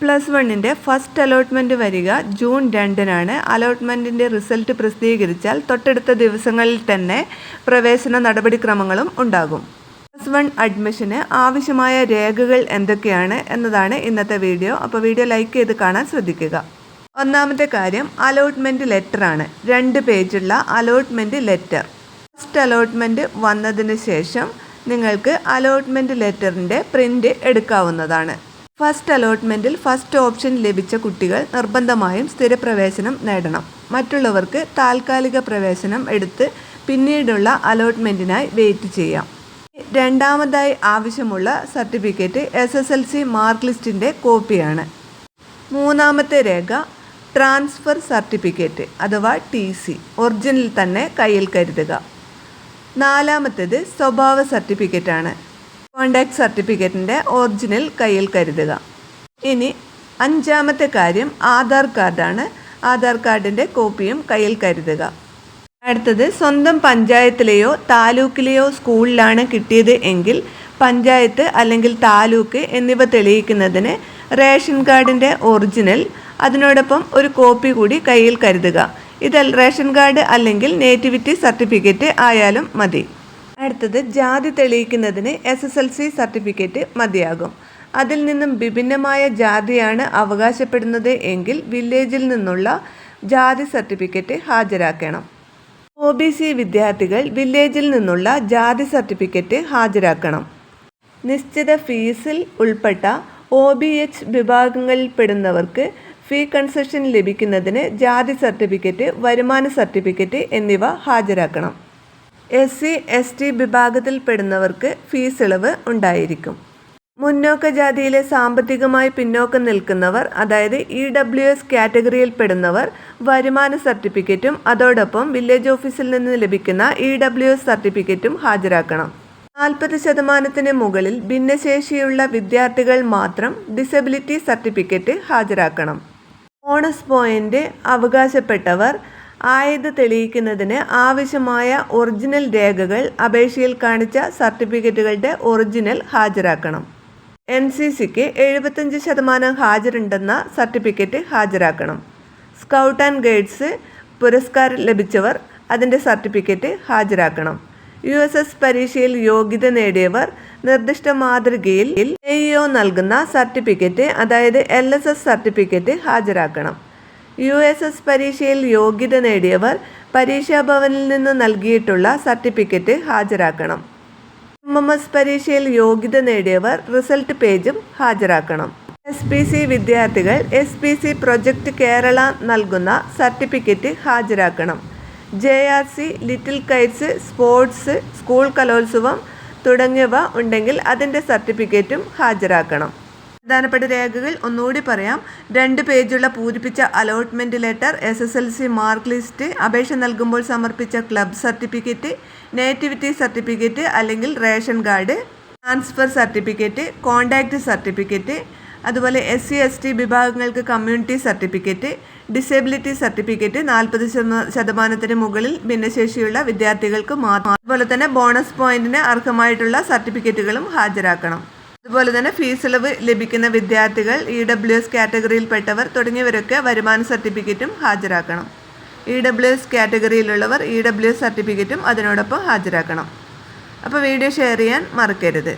Plus വണ്ണിന്റെ first allotment വരിക June രണ്ടിനാണ്. അലോട്ട്മെന്റിന്റെ റിസൾട്ട് പ്രസിദ്ധീകരിച്ചാൽ തൊട്ടടുത്ത ദിവസങ്ങളിൽ തന്നെ പ്രവേശന നടപടിക്രമങ്ങളും ഉണ്ടാകും. പ്ലസ് വൺ അഡ്മിഷന് ആവശ്യമായ രേഖകൾ എന്തൊക്കെയാണ് എന്നതാണ് ഇന്നത്തെ വീഡിയോ അപ്പോൾ വീഡിയോ ലൈക്ക് ചെയ്ത് കാണാൻ ശ്രദ്ധിക്കുക. ഒന്നാമത്തെ കാര്യം അലോട്ട്മെന്റ് ലെറ്ററാണ് രണ്ട് പേജുള്ള അലോട്ട്മെന്റ് ലെറ്റർ ഫസ്റ്റ് അലോട്ട്മെന്റ് വന്നതിന് ശേഷം നിങ്ങൾക്ക് അലോട്ട്മെന്റ് ലെറ്ററിന്റെ പ്രിന്റ് എടുക്കാവുന്നതാണ്. ഫസ്റ്റ് അലോട്ട്മെന്റിൽ ഫസ്റ്റ് ഓപ്ഷൻ ലഭിച്ച കുട്ടികൾ നിർബന്ധമായും സ്ഥിരപ്രവേശനം നേടണം. മറ്റുള്ളവർക്ക് താൽക്കാലിക പ്രവേശനം എടുത്ത് പിന്നീടുള്ള അലോട്ട്മെന്റിനായി വെയിറ്റ് ചെയ്യാം. രണ്ടാമതായി ആവശ്യമുള്ള certificate S S L C mark ലിസ്റ്റിന്റെ കോപ്പിയാണ്. മൂന്നാമത്തെ രേഖ ട്രാൻസ്ഫർ സർട്ടിഫിക്കറ്റ് അഥവാ ടി സി ഒറിജിനൽ തന്നെ കയ്യിൽ കരുതുക. നാലാമത്തേത് സ്വഭാവ സർട്ടിഫിക്കറ്റാണ്. കോണ്ടാക്ട് സർട്ടിഫിക്കറ്റിന്റെ ഒറിജിനൽ കയ്യിൽ കരുതുക. ഇനി അഞ്ചാമത്തെ കാര്യം ആധാർ കാർഡാണ്. ആധാർ കാർഡിന്റെ കോപ്പിയും കയ്യിൽ കരുതുക. അടുത്തത് സ്വന്തം പഞ്ചായത്തിലെയോ താലൂക്കിലെയോ സ്കൂളിലാണ് കിട്ടിയത് എങ്കിൽ പഞ്ചായത്ത് അല്ലെങ്കിൽ താലൂക്ക് എന്നിവ തെളിയിക്കുന്നതിന് റേഷൻ കാർഡിന്റെ ഒറിജിനൽ അതിനോടൊപ്പം ഒരു കോപ്പി കൂടി കയ്യിൽ കരുതുക. ഇതൽ റേഷൻ കാർഡ് അല്ലെങ്കിൽ നേറ്റിവിറ്റി സർട്ടിഫിക്കറ്റ് ആയാലും മതി. അടുത്തത് ജാതി തെളിയിക്കുന്നതിന് S S L C certificate മതിയാകും. അതിൽ നിന്നും വിഭിന്നമായ ജാതിയാണ് അവകാശപ്പെടുന്നത് എങ്കിൽ വില്ലേജിൽ നിന്നുള്ള ജാതി സർട്ടിഫിക്കറ്റ് ഹാജരാക്കണം. ഒ ബി സി വിദ്യാർത്ഥികൾ വില്ലേജിൽ നിന്നുള്ള ജാതി സർട്ടിഫിക്കറ്റ് ഹാജരാക്കണം. നിശ്ചിത ഫീസിൽ ഉൾപ്പെട്ട ഒ ബി എച്ച് വിഭാഗങ്ങളിൽപ്പെടുന്നവർക്ക് ഫീ കൺസെഷൻ ലഭിക്കുന്നതിന് ജാതി സർട്ടിഫിക്കറ്റ് വരുമാന സർട്ടിഫിക്കറ്റ് എന്നിവ ഹാജരാക്കണം. എസ് സി എസ് ടി വിഭാഗത്തിൽപ്പെടുന്നവർക്ക് ഫീസ് ഇളവ് ഉണ്ടായിരിക്കും. മുന്നോക്ക ജാതിയിലെ സാമ്പത്തികമായി പിന്നോക്കം നിൽക്കുന്നവർ അതായത് ഇ ഡബ്ല്യു എസ് കാറ്റഗറിയിൽപ്പെടുന്നവർ വരുമാന സർട്ടിഫിക്കറ്റും അതോടൊപ്പം വില്ലേജ് ഓഫീസിൽ നിന്ന് ലഭിക്കുന്ന ഇ ഡബ്ല്യു എസ് സർട്ടിഫിക്കറ്റും ഹാജരാക്കണം. നാൽപ്പത് ശതമാനത്തിന് മുകളിൽ ഭിന്നശേഷിയുള്ള വിദ്യാർത്ഥികൾ മാത്രം ഡിസബിലിറ്റി സർട്ടിഫിക്കറ്റ് ഹാജരാക്കണം. ബോണസ് പോയിന്റ് അവകാശപ്പെട്ടവർ ആയത് തെളിയിക്കുന്നതിന് ആവശ്യമായ ഒറിജിനൽ രേഖകൾ അപേക്ഷയിൽ കാണിച്ച സർട്ടിഫിക്കറ്റുകളുടെ ഒറിജിനൽ ഹാജരാക്കണം. എൻ സി സിക്ക് എഴുപത്തഞ്ച് ശതമാനം ഹാജരുണ്ടെന്ന സർട്ടിഫിക്കറ്റ് ഹാജരാക്കണം. സ്കൗട്ട് ആൻഡ് ഗൈഡ്സ് പുരസ്കാരം ലഭിച്ചവർ അതിന്റെ സർട്ടിഫിക്കറ്റ് ഹാജരാക്കണം. യു എസ് എസ് പരീക്ഷയിൽ യോഗ്യത നേടിയവർ നിർദ്ദിഷ്ട മാതൃകയിൽ എ നൽകുന്ന സർട്ടിഫിക്കറ്റ് അതായത് എൽ എസ് എസ് സർട്ടിഫിക്കറ്റ് ഹാജരാക്കണം. യു എസ് എസ് പരീക്ഷയിൽ യോഗ്യത നേടിയവർ പരീക്ഷാഭവനിൽ നിന്ന് നൽകിയിട്ടുള്ള സർട്ടിഫിക്കറ്റ് ഹാജരാക്കണം. എം എം എസ് പരീക്ഷയിൽ യോഗ്യത നേടിയവർ റിസൾട്ട് പേജും ഹാജരാക്കണം. എസ് പി സി വിദ്യാർത്ഥികൾ S P C project Kerala നൽകുന്ന certificate ഹാജരാക്കണം. J R C little kites sports school കലോത്സവം തുടങ്ങിയവ ഉണ്ടെങ്കിൽ അതിന്റെ സർട്ടിഫിക്കറ്റും ഹാജരാക്കണം. പ്രധാനപ്പെട്ട രേഖകൾ ഒന്നുകൂടി പറയാം. രണ്ട് പേജുള്ള പൂരിപ്പിച്ച allotment letter S S L C mark list അപേക്ഷ നൽകുമ്പോൾ സമർപ്പിച്ച ക്ലബ് സർട്ടിഫിക്കറ്റ് നേറ്റിവിറ്റി സർട്ടിഫിക്കറ്റ് അല്ലെങ്കിൽ ration card transfer certificate contact certificate അതുപോലെ എസ് സി എസ് ടി വിഭാഗങ്ങൾക്ക് കമ്മ്യൂണിറ്റി സർട്ടിഫിക്കറ്റ് ഡിസേബിലിറ്റി സർട്ടിഫിക്കറ്റ് നാൽപ്പത് ശതമാനത്തിന് മുകളിൽ ഭിന്നശേഷിയുള്ള വിദ്യാർത്ഥികൾക്ക് മാത്രം. അതുപോലെ തന്നെ ബോണസ് പോയിന്റിന് അർഹമായിട്ടുള്ള സർട്ടിഫിക്കറ്റുകളും ഹാജരാക്കണം. അതുപോലെ തന്നെ ഫീസ് ഇളവ് ലഭിക്കുന്ന വിദ്യാർത്ഥികൾ ഇ ഡബ്ല്യു എസ് കാറ്റഗറിയിൽപ്പെട്ടവർ തുടങ്ങിയവരൊക്കെ വരുമാന സർട്ടിഫിക്കറ്റും ഹാജരാക്കണം. ഇ ഡബ്ല്യു എസ് കാറ്റഗറിയിലുള്ളവർ ഇ ഡബ്ല്യു എസ് സർട്ടിഫിക്കറ്റും അതിനോടൊപ്പം ഹാജരാക്കണം. അപ്പോൾ വീഡിയോ ഷെയർ ചെയ്യാൻ മറക്കരുത്.